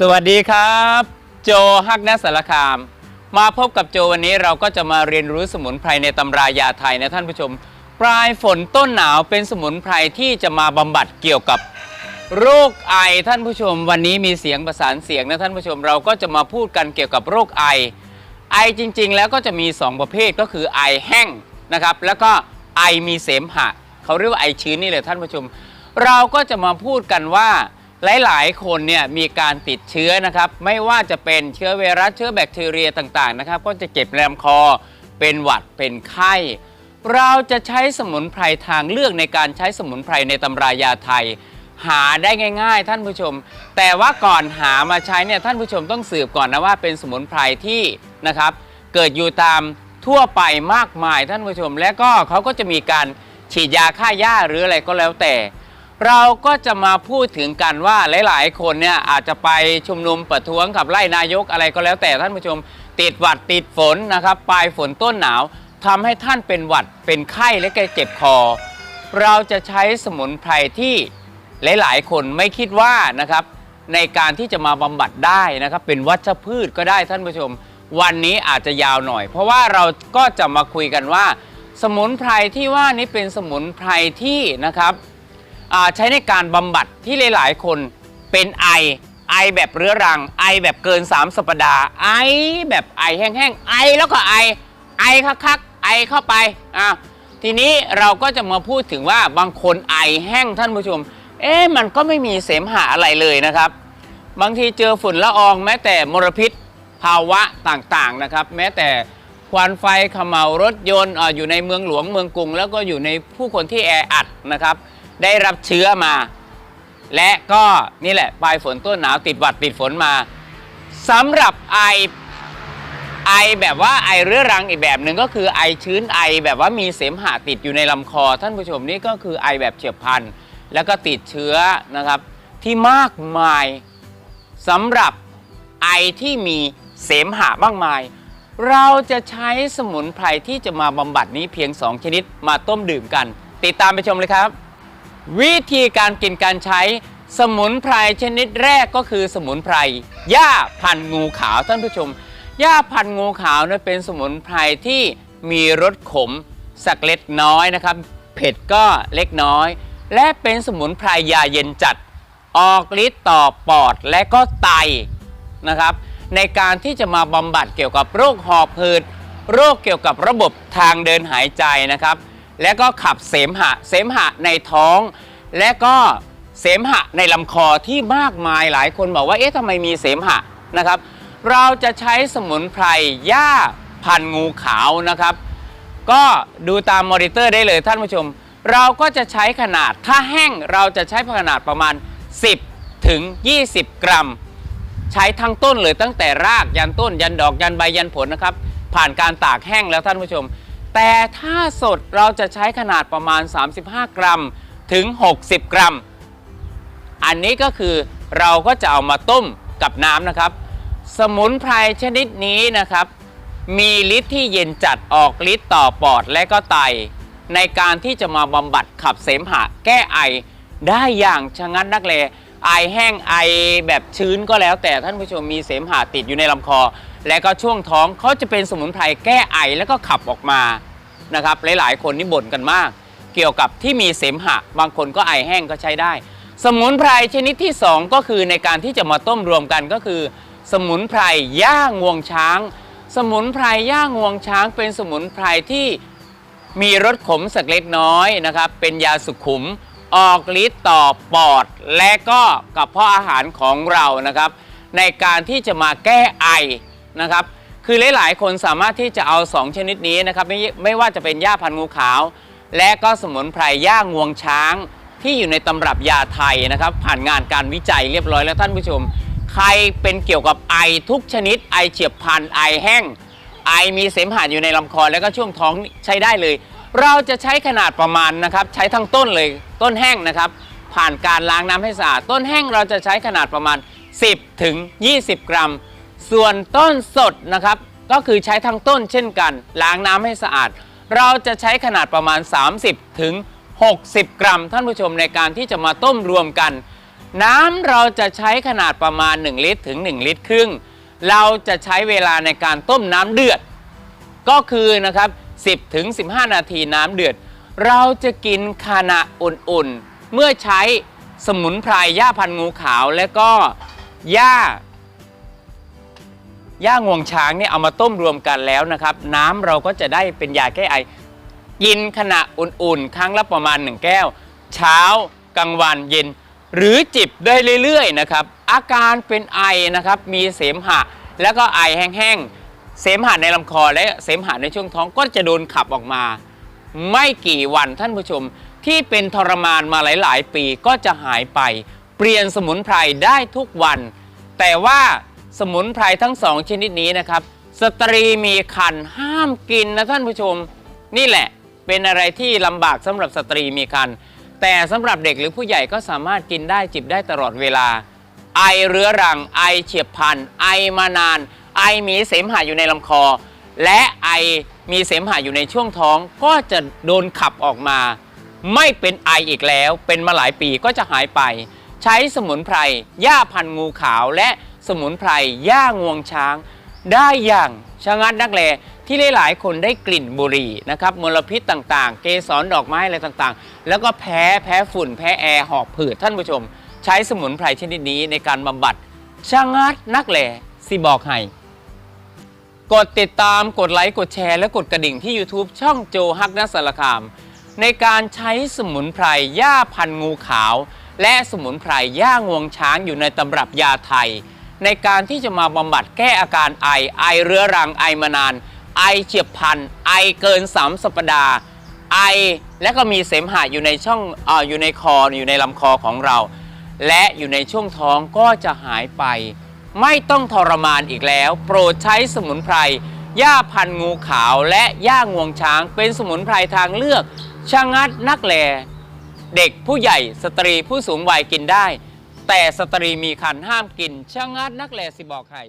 สวัสดีครับ โจฮักนสสารคาม มาพบกับโจวันนี้เราก็จะมาเรียนรู้สมุนไพรในตำรายาไทยนะท่านผู้ชม ปลายฝนต้นหนาวเป็นสมุนไพรที่จะมาบำบัดเกี่ยวกับโรคไอท่านผู้ชม วันนี้มีเสียงประสานเสียงนะท่านผู้ชม เราก็จะมาพูดกันเกี่ยวกับโรคไอ ไอจริง ๆ แล้วก็จะมี 2 ประเภทก็คือไอแห้งนะครับแล้วก็ไอมีเสมหะเขาเรียกว่าไอชื้นนี่เลยท่านผู้ชม เราก็จะมาพูดกันว่า หลาย ๆ คนเนี่ยมีการติดเชื้อนะครับ ไม่ว่าจะเป็นเชื้อไวรัสเชื้อแบคทีเรียต่าง ๆ นะครับ ก็จะเจ็บแรมคอ เป็นหวัดเป็นไข้ เราจะใช้สมุนไพรทางเลือกในการใช้สมุนไพรในตำรายาไทย หาได้ง่าย ๆ ท่านผู้ชม แต่ว่าก่อนหามาใช้เนี่ยท่านผู้ชมต้องสืบก่อนนะว่าเป็นสมุนไพรที่นะครับ เกิดอยู่ตามทั่วไปมากมายท่านผู้ชม และก็เขาก็จะมีการฉีดยาฆ่าหญ้าหรืออะไรก็แล้วแต่ เราก็จะมาพูดถึงกันว่าหลาย ๆ คนเนี่ยอาจจะไปชุมนุมประท้วงขับไล่นายกอะไรก็แล้วแต่ท่านผู้ชม ติดหวัดติดฝนนะครับปลายฝนต้นหนาวทำให้ท่านเป็นหวัดเป็นไข้และแกเจ็บคอ เราจะใช้สมุนไพรที่หลาย ๆ คนไม่คิดว่านะครับในการที่จะมาบำบัดได้นะครับ เป็นวัชพืชก็ได้ท่านผู้ชม วันนี้อาจจะยาวหน่อย เพราะว่าเราก็จะมาคุยกันว่า สมุนไพรที่ว่านี้เป็นสมุนไพรที่นะครับ ใช้ในการบำบัดที่หลาย ๆ คนเป็นไอ ไอแบบเรื้อรัง ไอแบบเกิน 3 สัปดาห์ ไอแบบไอแห้งๆ ไอแล้วก็ไอ ไอคักๆ ไอเข้าไปอะทีนี้เราก็จะมาพูดถึงว่าบางคนไอแห้งท่านผู้ชม เอ๊ะมันก็ไม่มีเสมหะอะไรเลยนะครับ บางทีเจอฝุ่นละอองแม้แต่มลพิษภาวะต่างๆนะครับ แม้แต่ควันไฟเขมารถยนต์อยู่ในเมืองหลวงเมืองกรุง แล้วก็อยู่ในผู้คนที่แออัดนะครับ ได้รับเชื้อมา และก็นี่แหละปลายฝนต้นหนาวติดหวัดติดฝนมาสำหรับไอไอแบบว่าไอเรื้อรังอีกแบบหนึ่งก็คือไอชื้นไอแบบว่ามีเสมหะติดอยู่ในลำคอ ท่านผู้ชมนี่ก็คือไอแบบเฉียบพลันแล้วก็ติดเชื้อนะครับ ที่มากมายสำหรับไอที่มีเสมหะมากมาย เราจะใช้สมุนไพรที่จะมาบำบัดนี้เพียง 2 ชนิดมาต้มดื่มกัน ติดตามไปชมเลยครับ วิธีการกินการใช้สมุนไพรชนิดแรกก็คือสมุนไพรหญ้าพันงูขาวท่านผู้ชมหญ้าพันงูขาวเนี่ยเป็นสมุนไพรที่มีรสขมสักเล็กน้อยนะครับ เผ็ดก็เล็กน้อย และเป็นสมุนไพรยาเย็นจัด ออกฤทธิ์ต่อปอดและก็ไตนะครับ ในการที่จะมาบำบัดเกี่ยวกับโรคหอบหืดโรคเกี่ยวกับระบบทางเดินหายใจนะครับ และก็ขับเสมหะ เสมหะในท้อง และก็เสมหะในลำคอที่มากมายหลายคนบอกว่าเอ๊ะทำไมมีเสมหะนะครับ เราจะใช้สมุนไพรหญ้าพันงูขาวนะครับ ก็ดูตามมอนิเตอร์ได้เลยท่านผู้ชม เราก็จะใช้ขนาดถ้าแห้งเราจะใช้ขนาดประมาณ 10 ถึง 20 กรัม ใช้ทั้งต้นเลยตั้งแต่รากยันต้นยันดอกยันใบยันผลนะครับ ผ่านการตากแห้งแล้วท่านผู้ชม แต่ถ้าสดเราจะใช้ขนาดประมาณ 35 กรัมถึง 60 กรัม อันนี้ก็คือเราก็จะเอามาต้มกับน้ำนะครับ สมุนไพรชนิดนี้นะครับ มีฤทธิ์ที่เย็นจัดออกฤทธิ์ต่อปอดและก็ไต ในการที่จะมาบำบัดขับเสมหะแก้ไอได้อย่างชะงัดนักเลไอแห้งไอแบบชื้นก็แล้วแต่ท่านผู้ชมมีเสมหะติดอยู่ในลำคอ และก็ช่วงท้องเขาจะเป็นสมุนไพรแก้ไอแล้วก็ขับออกมานะครับหลายๆ คนนี่บ่นกันมาก เกี่ยวกับที่มีเสมหะ บางคนก็ไอแห้งก็ใช้ได้ สมุนไพรชนิดที่ 2 ก็คือในการที่จะมาต้มรวมกันก็คือ สมุนไพรย่างวงช้าง สมุนไพรย่างวงช้าง เป็นสมุนไพรที่มีรสขมสักเล็กน้อยนะครับ เป็นยาสุขุม ออกฤทธิ์ต่อปอด และก็กระเพาะอาหารของเรานะครับ ในการที่จะมาแก้ไอ นะครับ คือหลายๆ คนสามารถที่จะเอา 2 ชนิดนี้นะครับไม่ไม่ว่าจะเป็นหญ้าพันงูขาว และก็สมุนไพรย่างวงช้าง ที่อยู่ในตำรับยาไทยนะครับ ผ่านงานการวิจัยเรียบร้อยแล้วท่านผู้ชม ใครเป็นเกี่ยวกับไอทุกชนิดไอเฉียบพลันไอแห้ง ไอมีเสมหะอยู่ในลำคอแล้วก็ช่วงท้องใช้ได้เลย เราจะใช้ขนาดประมาณนะครับใช้ทั้งต้นเลยต้นแห้งนะครับ ผ่านการล้างน้ำให้สะอาดต้นแห้งเราจะใช้ขนาดประมาณ 10ถึง20 กรัม ส่วนต้นสดนะครับ ก็คือใช้ทั้งต้นเช่นกัน ล้างน้ำให้สะอาด เราจะใช้ขนาดประมาณ 30 ถึง 60 กรัม ท่านผู้ชมในการที่จะมาต้มรวมกัน น้ำเราจะใช้ขนาดประมาณ 1 ลิตรถึง 1 ลิตรครึ่ง เราจะใช้เวลาในการต้มน้ำเดือด ก็คือนะครับ 10ถึง15 นาทีน้ำเดือด เราจะกินขณะอุ่นๆ เมื่อใช้สมุนไพรหญ้าพันธุ์งูขาวและก็หญ้า หญ้างวงช้างเนี่ยเอามาต้มรวมกันแล้วนะครับ น้ำเราก็จะได้เป็นยาแก้ไอ กินขณะอุ่นๆ ครั้งละประมาณ 1 แก้ว เช้ากลางวันเย็น หรือจิบได้เรื่อยๆนะครับ อาการเป็นไอนะครับ มีเสมหะ แล้วก็ไอแห้งๆ เสมหะในลำคอและเสมหะในช่วงท้องก็จะโดนขับออกมา ไม่กี่วันท่านผู้ชมที่เป็นทรมานมาหลาย ๆ ปีก็จะหายไป เปลี่ยนสมุนไพรได้ทุกวัน แต่ว่า สมุนไพรทั้งสองชนิดนี้นะครับ สตรีมีคันห้ามกินนะท่านผู้ชม นี่แหละเป็นอะไรที่ลำบากสำหรับสตรีมีคันแต่สำหรับเด็กหรือผู้ใหญ่ก็สามารถกินได้จิบได้ตลอดเวลา ไอเรื้อรัง ไอเฉียบพลัน ไอมานาน ไอมีเสมหะอยู่ในลำคอ และไอมีเสมหะอยู่ในช่วงท้อง ก็จะโดนขับออกมา ไม่เป็นไออีกแล้ว เป็นมาหลายปีก็จะหายไป ใช้สมุนไพรหญ้าพันธุ์งูขาวและ สมุนไพรหญ้างวงช้าง ได้อย่างชะงัดนักแลที่หลายๆคนได้กลิ่นบุหรี่นะครับมลพิษต่างๆ เกสรดอกไม้อะไรต่างๆ แล้วก็แพ้แพ้ฝุ่นแพ้แอร์หอบผืดท่านผู้ชม ใช้สมุนไพรชนิดนี้ในการบำบัดชะงัดนักแลสิบอกให้กดติดตามกดไลค์กดแชร์และกดกระดิ่งที่ YouTube ช่องโจฮักนัสสารคาม ในการใช้สมุนไพรหญ้าพันงูขาว และสมุนไพรหญ้างวงช้างอยู่ในตำรับยาไทย ในการที่จะมาบำบัดแก้อาการไอ ไอเรื้อรังไอมานาน ไอเฉียบพลัน ไอเกินสามสัปดาห์ ไอและก็มีเสมหะอยู่ในช่องออยู่ในคออยู่ในลำคอของเรา และอยู่ในช่วงท้องก็จะหายไป ไม่ต้องทรมานอีกแล้ว โปรดใช้สมุนไพรหญ้าพันงูขาวและหญ้างวงช้าง เป็นสมุนไพรทางเลือกชะงัดนักแลเด็กผู้ใหญ่สตรีผู้สูงวัยกินได้ แต่สตรีมีคันห้ามกินชะงัดนักแลสิบอกใคร